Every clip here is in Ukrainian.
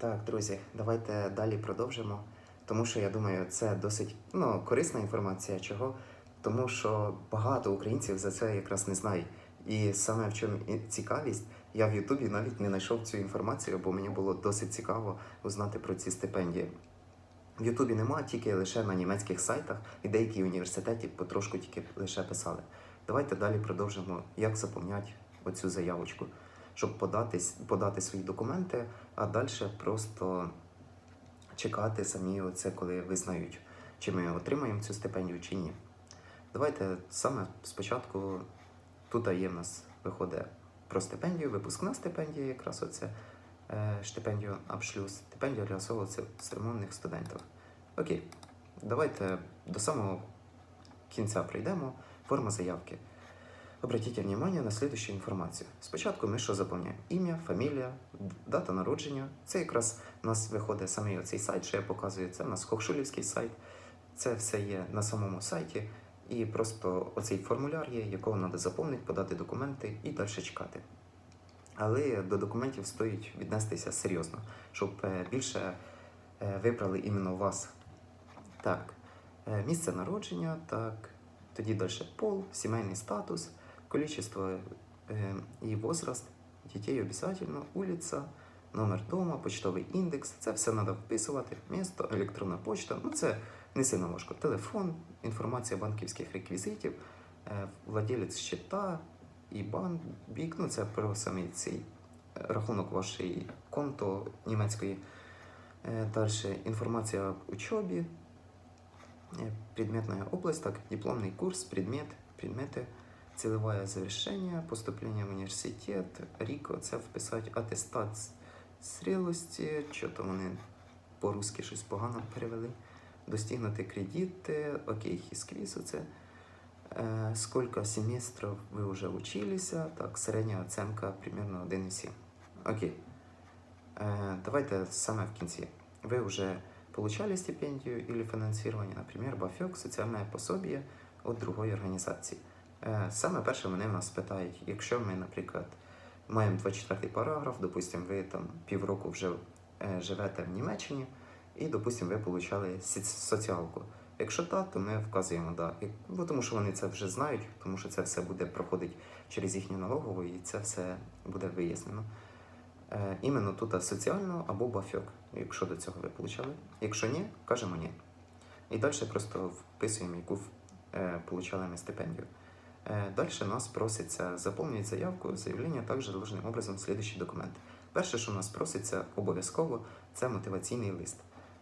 Так, друзі, давайте далі продовжимо. Тому що я думаю, це досить ну, корисна інформація. Чого? Тому що багато українців за це якраз не знають. І саме в чому цікавість, я в Ютубі навіть не знайшов цю інформацію, бо мені було досить цікаво узнати про ці стипендії. В Ютубі нема, тільки лише на німецьких сайтах і деякі університеті потрошку тільки лише писали. Давайте далі продовжимо, як заповняти оцю заявочку, щоб податись, подати свої документи, а далі просто чекати самі оце, коли визнають, чи ми отримаємо цю стипендію, чи ні. Давайте саме спочатку тут є в нас виходить про стипендію, випускна стипендія, якраз оце е, стипендію Абшлюз, стипендія для особо церемонних студентів. Окей, давайте до самого кінця прийдемо. Форма заявки. Обратіть внимание на следующую інформацію. Спочатку ми що заповняємо? Ім'я, фамілія, дата народження. Це якраз у нас виходить саме оцей сайт, що я показую. Це у нас Хохшулівський сайт. Це все є на самому сайті. І просто оцей формуляр є, якого треба заповнити, подати документи і далі чекати. Але до документів стоїть віднестися серйозно, щоб е, більше е, вибрали іменно вас. Так, е, місце народження, так, тоді далі пол, сімейний статус, количество е, і возраст дітей обов'язково, вулиця, номер дома, почтовий індекс. Це все треба вписувати, місто, електронна почта. Ну це не сильно важко. Телефон, інформація банківських реквізитів, е, владелець щита, ІБАН, бік, ну це про самий цей е, рахунок вашої конто німецької. Далі інформація об учебі, Э, предметная область, так, дипломный курс, предмет, предметы, целевое завершение, поступление в університет, РІКО, це вписати атестат зрілості, що то вони по-русски щось погано перевели. Достигнути кредити, окей, хісквіз, оце. Е, сколько семестрів ви вже училися? Так, середня оценка примерно 1,7. Окей. Е, давайте саме в кінці. Ви вже получали стипендию или финансирование, наприклад, БАФьок, соціальне пособие від другої організації. Е, Саме перше вони в нас питають, якщо ми, наприклад, маємо 24 параграф, допустимо, ви там півроку вже е, живете в Німеччині, і, допустимо, ви получали соціалку. Якщо так, то ми вказуємо да. Бо тому що вони це вже знають, тому що це все буде проходити через їхню налогову, і це все буде вияснено. Е, іменно тут соціально або бафьок, якщо до цього ви получали. Якщо ні, кажемо ні. І далі просто вписуємо, яку е, получали ми стипендію. Е, далі нас проситься заповнити заявку, заявлення також должним образом слідуючі документи. Перше, що нас проситься обов'язково, це мотиваційний лист.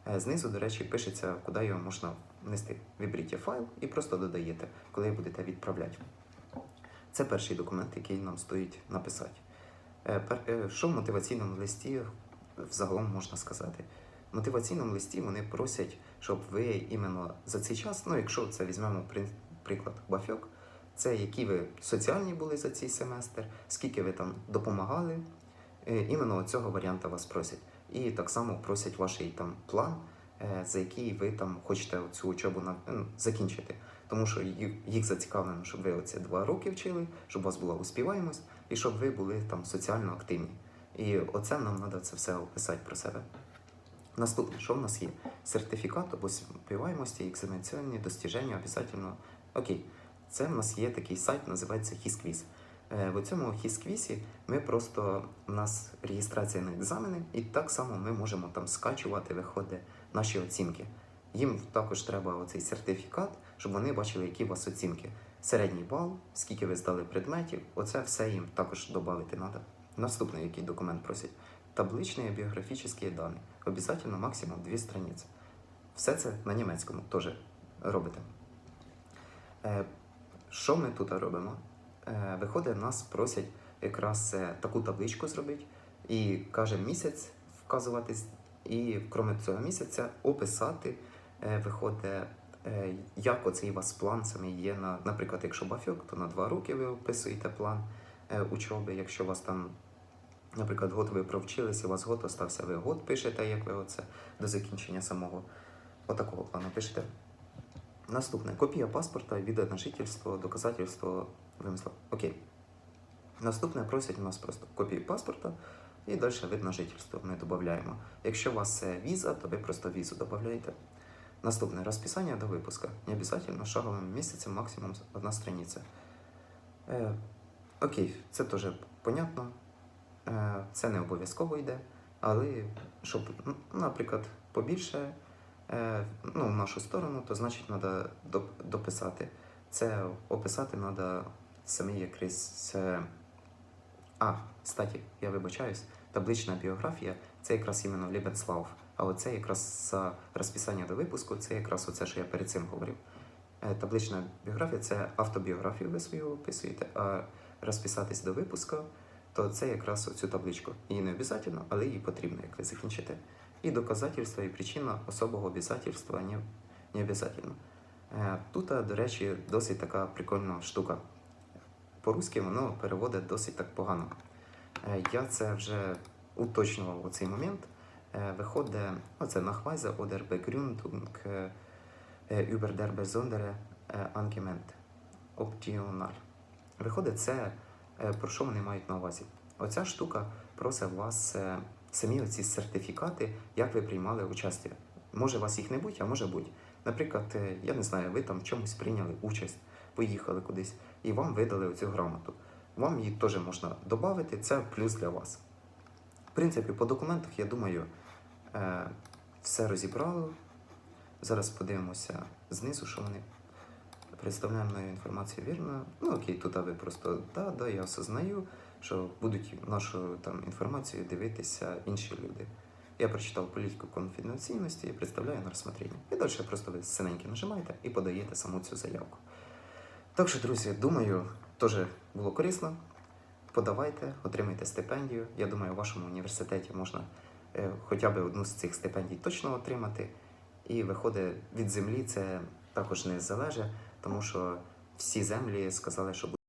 Е, знизу, до речі, пишеться, куди його можна внести. Виберіть файл і просто додаєте, коли будете відправляти. Це перший документ, який нам стоїть написати. Е, Що в мотиваційному листі взагалом можна сказати? В мотиваційному листі вони просять, щоб ви іменно за цей час, ну якщо це візьмемо приклад Бафьок, це які ви соціальні були за цей семестр, скільки ви там допомагали, е, іменно цього варіанта вас просять. І так само просять ваш там план, е, за який ви там хочете цю учебу на, ну, закінчити. Тому що їх, зацікавлено, щоб ви оце два роки вчили, щоб у вас була успіваємость і щоб ви були там соціально активні. І оце нам треба це все описати про себе. Наступне, що в нас є? Сертифікат об успіваємості, екзаменаційні достіження обов'язково. Окей, це в нас є такий сайт, називається HISQuiz. Е, В цьому HISQuiz ми просто у нас реєстрація на екзамени, і так само ми можемо там скачувати, виходить, наші оцінки. Їм також треба оцей сертифікат, щоб вони бачили, які у вас оцінки. Середній бал, скільки ви здали предметів, оце все їм також додати треба. Наступний, який документ просять. Табличні біографічні дані. Обязательно максимум дві страниці. Все це на німецькому теж робите. Що ми тут робимо? Е, виходить, нас просять якраз е, таку табличку зробити і каже місяць вказуватись, і крім цього місяця описати, е, виходить, як оцей у вас план саме є на, наприклад, якщо бафьок, то на два роки ви описуєте план учоби. Якщо у вас там, наприклад, год ви провчилися, у вас год остався, ви год пишете, як ви оце до закінчення самого отакого плану пишете. Наступне копія паспорта, відео на жительство, доказательство вимисла. Окей. Наступне просять у нас просто копію паспорта, І далі вид на жительство ми додаємо. Якщо у вас е, віза, то ви просто візу додаєте. Наступне розписання до випуска. Не обов'язково шаговим місяцем, максимум одна страниця. Е, окей, це теж понятно. Е, це не обов'язково йде, але щоб, наприклад, побільше ну, в нашу сторону, то значить треба дописати. Це описати треба самі якийсь. е, А, кстати, я вибачаюсь, таблична біографія це якраз іменно Лібенслав. А оце якраз за розписання до випуску, це якраз оце, що я перед цим говорив. Е, Таблична біографія це автобіографію ви свою описуєте, а розписатись до випуску, то це якраз оцю табличку. Її не обов'язково, але її потрібно, як ви закінчите. І доказательство, і причина особого обов'язательства не, не обов'язково. Е, Тут, до речі, досить така прикольна штука. По-русски воно переводить досить так погано. Е, Я це вже уточнював у цей момент. Е, Виходить, оце Nachweise oder Begründung е, е, über der besondere е, optional. Виходить, це е, про що вони мають на увазі. Оця штука просить вас е, самі оці сертифікати, як ви приймали участь. Може, вас їх не будь, а може бути. Наприклад, е, я не знаю, ви там чомусь прийняли участь, поїхали кудись, і вам видали оцю грамоту. Вам її теж можна додати, це плюс для вас. В принципі, по документах, я думаю, е, все розібрало. Зараз подивимося знизу, що вони представляємо інформацію вірно. Ну окей, тут ви просто да, да, я осознаю, що будуть нашу там інформацію дивитися інші люди. Я прочитав політику конфіденційності і представляю на розсмотрення. І далі просто ви синеньки нажимаєте і подаєте саму цю заявку. Так що, друзі, думаю, теж було корисно. Подавайте, отримайте стипендію. Я думаю, у вашому університеті можна е, хоча б одну з цих стипендій точно отримати. І виходить від землі це також не залежить, тому що всі землі сказали, що